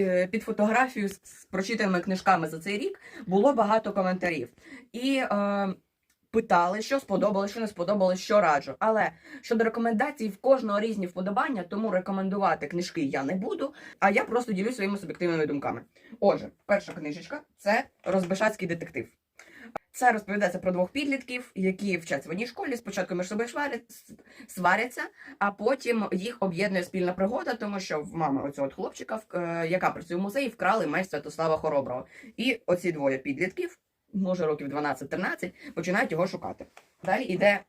Е, Під фотографію з прочитаними книжками за цей рік було багато коментарів. І е, питали, що сподобалось, що не сподобалось, що раджу. Але щодо рекомендацій, в кожного різні вподобання, тому рекомендувати книжки я не буду, а я просто ділюсь своїми суб'єктивними думками. Отже, перша книжечка це Розбишацький детектив. Це розповідається про двох підлітків, які вчаться в одній школі. Спочатку між собою сваряться, а потім їх об'єднує спільна пригода, тому що в мами оцього хлопчика, е, яка працює в музеї, вкрали меч Святослава Хороброго. І оці двоє підлітків, може років 12-13, починають його шукати. Далі йде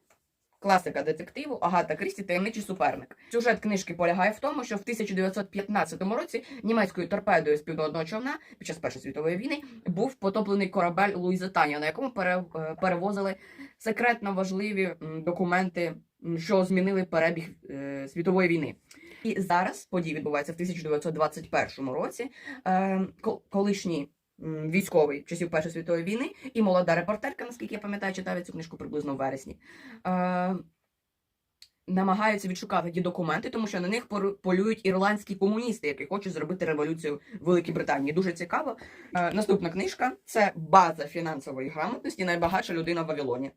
класика детективу Агата Крісті таємничий суперник. Сюжет книжки полягає в тому, що в 1915 році німецькою торпедою з підводного човна під час Першої світової війни був потоплений корабель Луїзитанія, на якому е, перевозили секретно важливі документи, що змінили перебіг е, світової війни. І зараз події відбуваються в 1921 році. Е, колишній військовий часів Першої світової війни і молода репортерка, наскільки я пам'ятаю, читаю цю книжку приблизно в вересні. Е, намагаються відшукати ті документи, тому що на них полюють ірландські комуністи, які хочуть зробити революцію в Великій Британії. Дуже цікаво. Е, наступна книжка це база фінансової грамотності Найбагатша людина в Вавилоні.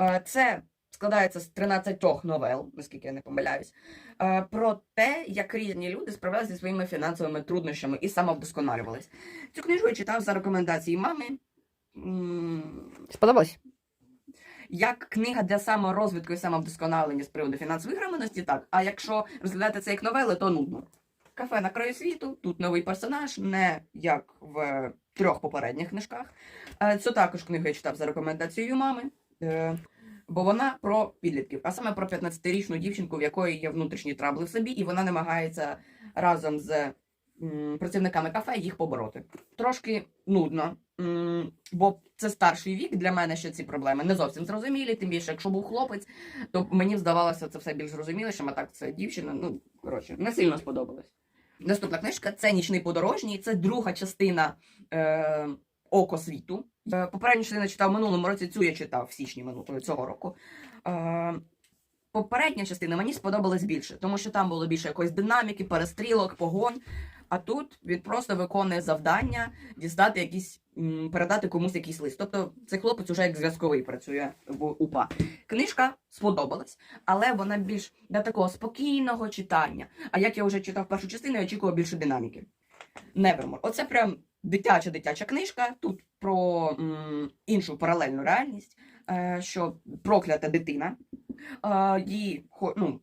Е, це складається з 13 новел, наскільки я не помиляюсь, е, про те, як різні люди справлялися зі своїми фінансовими труднощами і самовдосконалювались. Цю книжку я читав за рекомендації мами. Сподобалось? як книга для саморозвитку і самовдосконалення з приводу фінансової грамотності, так. А якщо розглядати це як новели, то нудно. Кафе на краю світу, тут новий персонаж, не як в трьох попередніх книжках. Е, Це також книга я читав за рекомендацією мами. Бо вона про підлітків, а саме про 15-річну дівчинку, в якої є внутрішні трабли в собі, і вона намагається разом з м, працівниками кафе їх побороти. Трошки нудно, м, бо це старший вік для мене ще ці проблеми не зовсім зрозумілі. Тим більше, якщо був хлопець, то мені здавалося це все більш зрозумілішим, а так це дівчина. Ну коротше, не сильно сподобалось. Наступна книжка це Нічний подорожній. Це друга частина е, Око світу. Е, Попередню частину читав минулому році. Цю я читав в січні цього року. Е, Попередня частина мені сподобалась більше, тому що там було більше якоїсь динаміки, перестрілок, погон. А тут він просто виконує завдання дістати якісь, передати комусь якийсь лист. Тобто цей хлопець уже як зв'язковий працює в УПА. Книжка сподобалась, але вона більш для такого спокійного читання. А як я вже читав першу частину, я очікував більше динаміки. Nevermore. Оце прям дитяча дитяча книжка. Тут про м, іншу паралельну реальність, е, що проклята дитина. Е, її ну,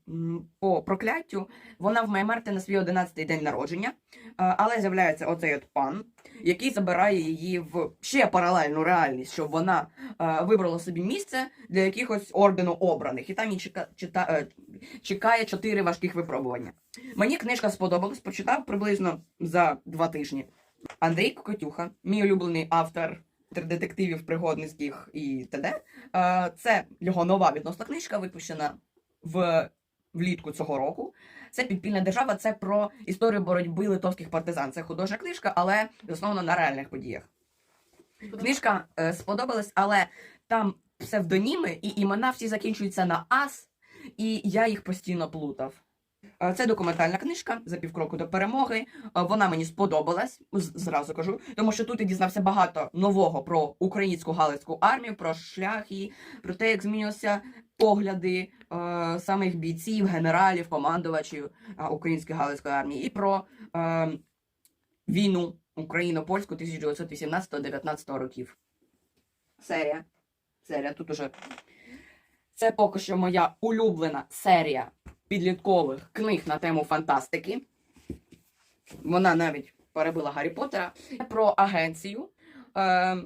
по прокляттю вона вмає мерти на свій 11-й день народження, е, але з'являється оцей от пан, який забирає її в ще паралельну реальність, щоб вона е, вибрала собі місце для якихось ордену обраних, і там її чекає чотири важких випробування. Мені книжка сподобалась, прочитав приблизно за два тижні. Андрій Кокотюха, мій улюблений автор детективів пригодницьких і т.д. Е, Це його нова відносна книжка, випущена в влітку цього року. Це підпільна держава. Це про історію боротьби литовських партизан. Це художня книжка, але заснована на реальних подіях. Книжка е, сподобалась, але там псевдоніми і імена всі закінчуються на ас, і я їх постійно плутав. Е, Це документальна книжка за півкроку до перемоги. Е, Вона мені сподобалась, зразу кажу, тому що тут я дізнався багато нового про українську галицьку армію, про шлях її, про те, як змінювалися погляди е, самих бійців, генералів, командувачів е, української галицької армії, і про е, війну україно-польську 1918-19 років. Серія. Серія тут уже. Це поки що моя улюблена серія підліткових книг на тему фантастики. Вона навіть перебила Гаррі Поттера. Про агенцію. Е,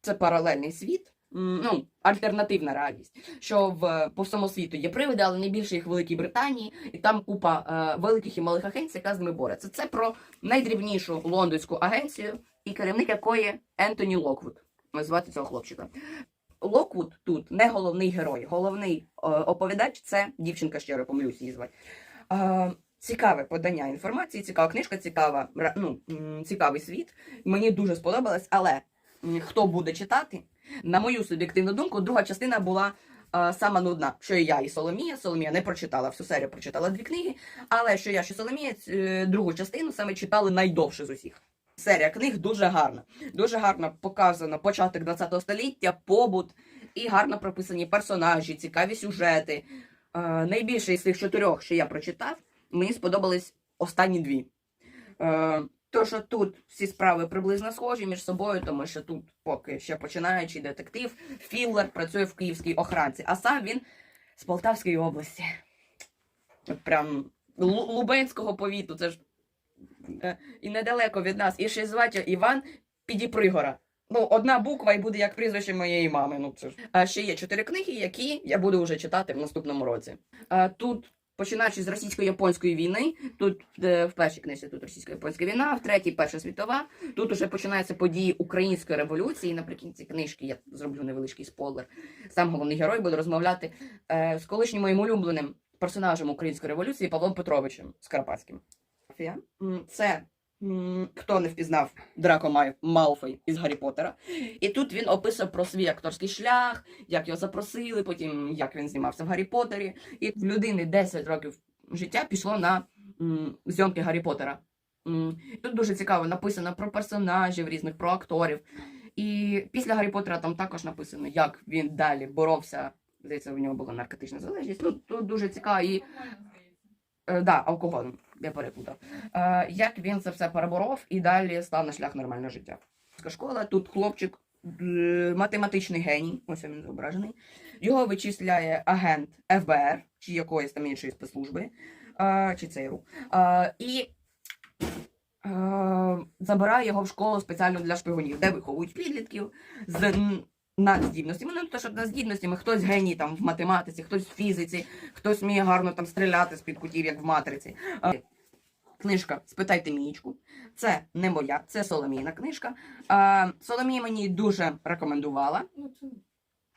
це паралельний світ. Ну, альтернативна реальність, що в по всьому світу є привиди, але найбільше їх в Великій Британії, і там купа е, великих і малих агенцій, яка з ними бореться. Це про найдрібнішу лондонську агенцію, і керівник якої Ентоні Локвуд. Звати цього хлопчика. Локвуд тут не головний герой, головний е, оповідач це дівчинка раз помилюсь її звати. Е, цікаве подання інформації, цікава книжка, цікава, ну, цікавий світ. Мені дуже сподобалось, але хто буде читати, на мою суб'єктивну думку, друга частина була е, сама нудна, що і я, і Соломія. Соломія не прочитала всю серію, прочитала дві книги. Але що я, що Соломія, другу частину саме читали найдовше з усіх. Серія книг дуже гарна. Дуже гарно показано початок ХХ століття, побут і гарно прописані персонажі, цікаві сюжети. Е, найбільше із цих чотирьох, що я прочитав, мені сподобались останні дві. Е, то, що тут всі справи приблизно схожі між собою, тому що тут поки ще починаючий детектив, Філлер працює в київській охранці, а сам він з Полтавської області. От прям Лубенського повіту, це ж і недалеко від нас. І ще звати Іван Підіпригора. Ну, одна буква і буде як прізвище моєї мами. Ну, це ж. А ще є чотири книги, які я буду вже читати в наступному році. А, тут, починаючи з російсько-японської війни, тут е, в першій книжці тут російсько-японська війна, в третій Перша світова. Тут уже починаються події української революції. Наприкінці книжки я зроблю невеличкий спойлер. Сам головний герой буде розмовляти е, з колишнім моїм улюбленим персонажем української революції Павлом Петровичем Скарпатським. М, Це хто не впізнав Драко Малфой із Гаррі Поттера. І тут він описує про свій акторський шлях, як його запросили, потім як він знімався в Гаррі Поттері. І в людини 10 років життя пішло на зйомки Гаррі Поттера. Тут дуже цікаво написано про персонажів різних, про акторів. І після Гаррі Поттера там також написано, як він далі боровся. Здається, в нього була наркотична залежність. Ну, тут дуже цікаво. І Е, да, алкоголем, я перепутав. Е, як він це все переборов і далі став на шлях нормального життя. Школа, тут хлопчик е, математичний геній, ось він зображений. Його вичисляє агент ФБР чи якоїсь там іншої спецслужби, е, чи ЦРУ. Е, і е, забирає його в школу спеціально для шпигунів, де виховують підлітків з надздібностями. Ну, то, що надздібностями, хтось геній там в математиці, хтось в фізиці, хтось вміє гарно там стріляти з-під кутів, як в матриці. Книжка Спитайте Мієчку. Це не моя, це Соломійна книжка. Е, Соломія мені дуже рекомендувала.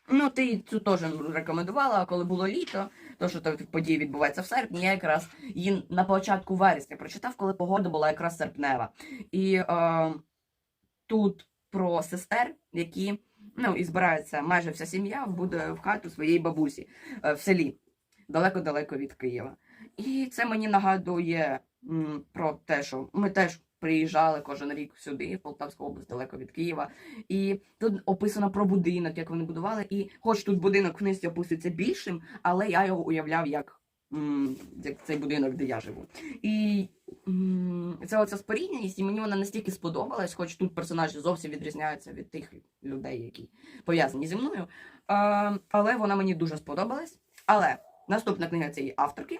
Ну, ти цю теж рекомендувала, а коли було літо, то що так події відбуваються в серпні, я якраз її на початку вересня прочитав, коли погода була якраз серпнева. І е, тут про сестер, які ну, і збирається майже вся сім'я, буде в хату своєї бабусі е, в селі, далеко-далеко від Києва. І це мені нагадує про те, що ми теж приїжджали кожен рік сюди, в Полтавську область, далеко від Києва. І тут описано про будинок, як вони будували. І хоч тут будинок в книзі описується більшим, але я його уявляв як, як цей будинок, де я живу. І це оця спорідненість, і мені вона настільки сподобалась, хоч тут персонажі зовсім відрізняються від тих людей, які пов'язані зі мною. Але вона мені дуже сподобалась. Але наступна книга цієї авторки.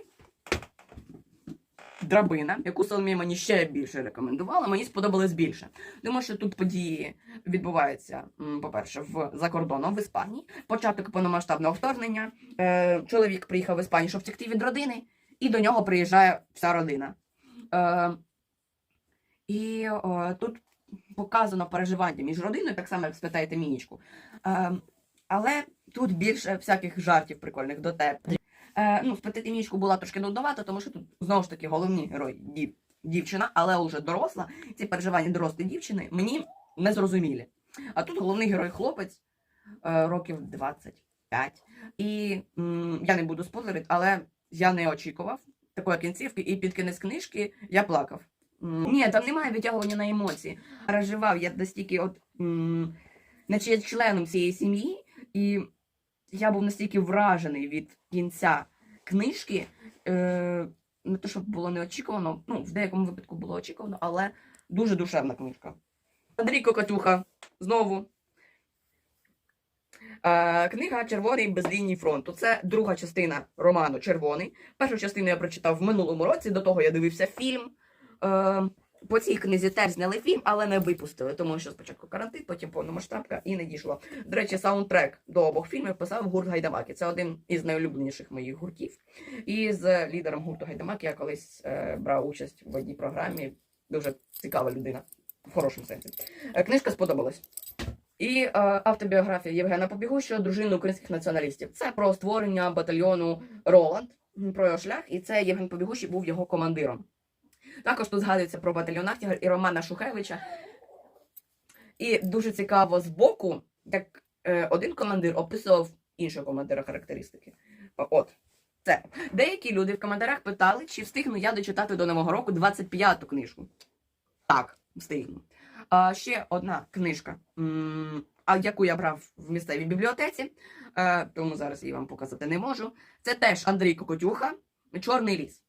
Драбина, яку Соломія мені ще більше рекомендувала, мені сподобалось більше. Тому що тут події відбуваються, по-перше, в за кордоном в Іспанії. Початок повномасштабного вторгнення. Е, чоловік приїхав в Іспанію, щоб втекти від родини, і до нього приїжджає вся родина. Е, і тут показано переживання між родиною, так само, як спитаєте Мінічку. Е, але тут більше всяких жартів прикольних до тебе. Е, ну, спитати Мінічку була трошки нудновата, тому що тут знову ж таки головні герої дів, дівчина, але вже доросла. Ці переживання дорослої дівчини мені не зрозумілі. А тут головний герой хлопець е, років 25. І я не буду спойлерити, але я не очікував такої кінцівки, і під кінець книжки я плакав. Ні, там немає витягування на емоції. Переживав я настільки, от м, наче я членом цієї сім'ї, і я був настільки вражений від кінця книжки. Е, не те, щоб було неочікувано, ну, в деякому випадку було очікувано, але дуже душевна книжка. Андрій Кокатюха знову. Е, книга Червоний без лінії фронту. Це друга частина роману Червоний. Першу частину я прочитав в минулому році, до того я дивився фільм. Е, по цій книзі теж зняли фільм, але не випустили, тому що спочатку карантин, потім повномасштабка і не дійшло. До речі, саундтрек до обох фільмів писав гурт Гайдамаки. Це один із найулюбленіших моїх гуртів. І з лідером гурту Гайдамаки я колись е, брав участь в одній програмі. Дуже цікава людина, в хорошому сенсі. Е, книжка сподобалась. І е, автобіографія Євгена Побігущого, дружини українських націоналістів. Це про створення батальйону Роланд, про його шлях, і це Євген Побігущий був його командиром. Також тут згадується про батальйон Нахтігар і Романа Шухевича. І дуже цікаво збоку, як е, один командир описував інші коментарі характеристики. От. Це. Деякі люди в коментарях питали, чи встигну я дочитати до Нового року 25-ту книжку. Так, встигну. А, ще одна книжка, а яку я брав в місцевій бібліотеці, е, тому зараз її вам показати не можу. Це теж Андрій Кокотюха, Чорний ліс.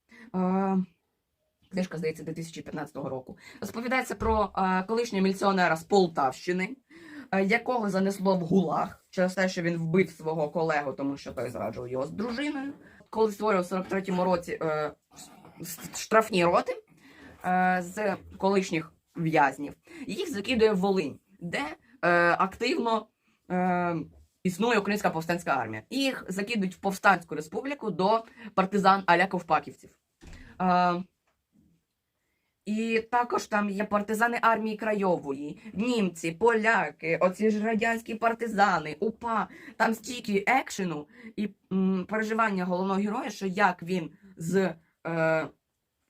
Е, Книжка, здається, 2015 року. Розповідається про е, колишнього міліціонера з Полтавщини, е, якого занесло в гулаг через те, що він вбив свого колегу, тому що той зраджував його з дружиною. Коли створював в 43-му році е, штрафні роти е, з колишніх в'язнів, їх закидує в Волинь, де е, активно е, існує Українська повстанська армія. Їх закидують в повстанську республіку до партизан Аля Ковпаківців. І також там є партизани армії Крайової, німці, поляки, оці ж радянські партизани, УПА. Там стільки екшену і м, переживання головного героя, що як він з е,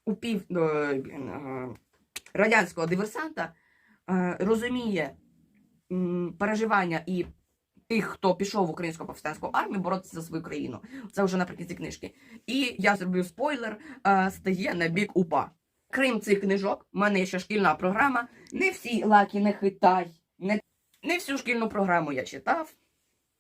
упів, е, е, радянського диверсанта е, розуміє м, переживання і тих, хто пішов в українську повстанську армію боротися за свою країну. Це вже наприкінці книжки. І я зроблю спойлер, е, стає на бік УПА. Крім цих книжок, в мене ще шкільна програма. Не всі лаки не хитай. Не, не всю шкільну програму я читав.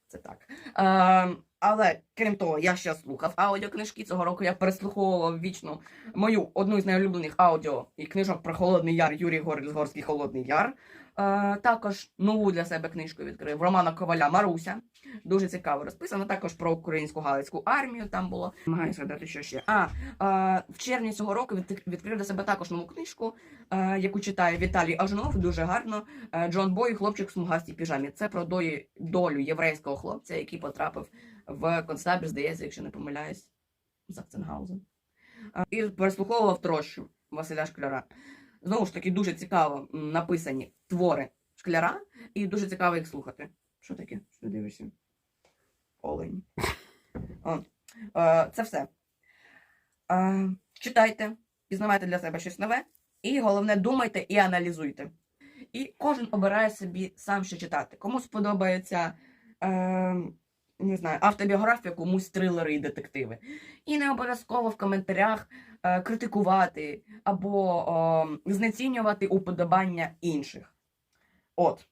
Це так. А, але крім того, я ще слухав аудіокнижки. Цього року я переслуховував вічно мою одну з найулюблених аудіо і книжок про Холодний Яр Юрій Горльзгорський Холодний Яр. Е, також нову для себе книжку відкрив Романа Коваля Маруся. Дуже цікаво розписано. Також про українську галицьку армію там було. Намагаюся згадати, що ще. А, е, в червні цього року відкрив для себе також нову книжку, е, яку читає Віталій Ажнов. Дуже гарно. Е, Джон Бой, хлопчик в смугастій піжамі. Це про долю єврейського хлопця, який потрапив в концтабір, здається, якщо не помиляюсь, Закценгаузен. І переслуховував трощу Василя Шкляра. Знову ж таки, дуже цікаво написані твори шкляра, і дуже цікаво їх слухати. Що таке? Що дивишся? Олень. Е, це все. Читайте, пізнавайте для себе щось нове, і головне, думайте і аналізуйте. І кожен обирає собі сам, що читати. Кому сподобається е, не знаю, автобіографію, комусь трилери і детективи. І не обов'язково в коментарях е, критикувати або е, знецінювати уподобання інших. От.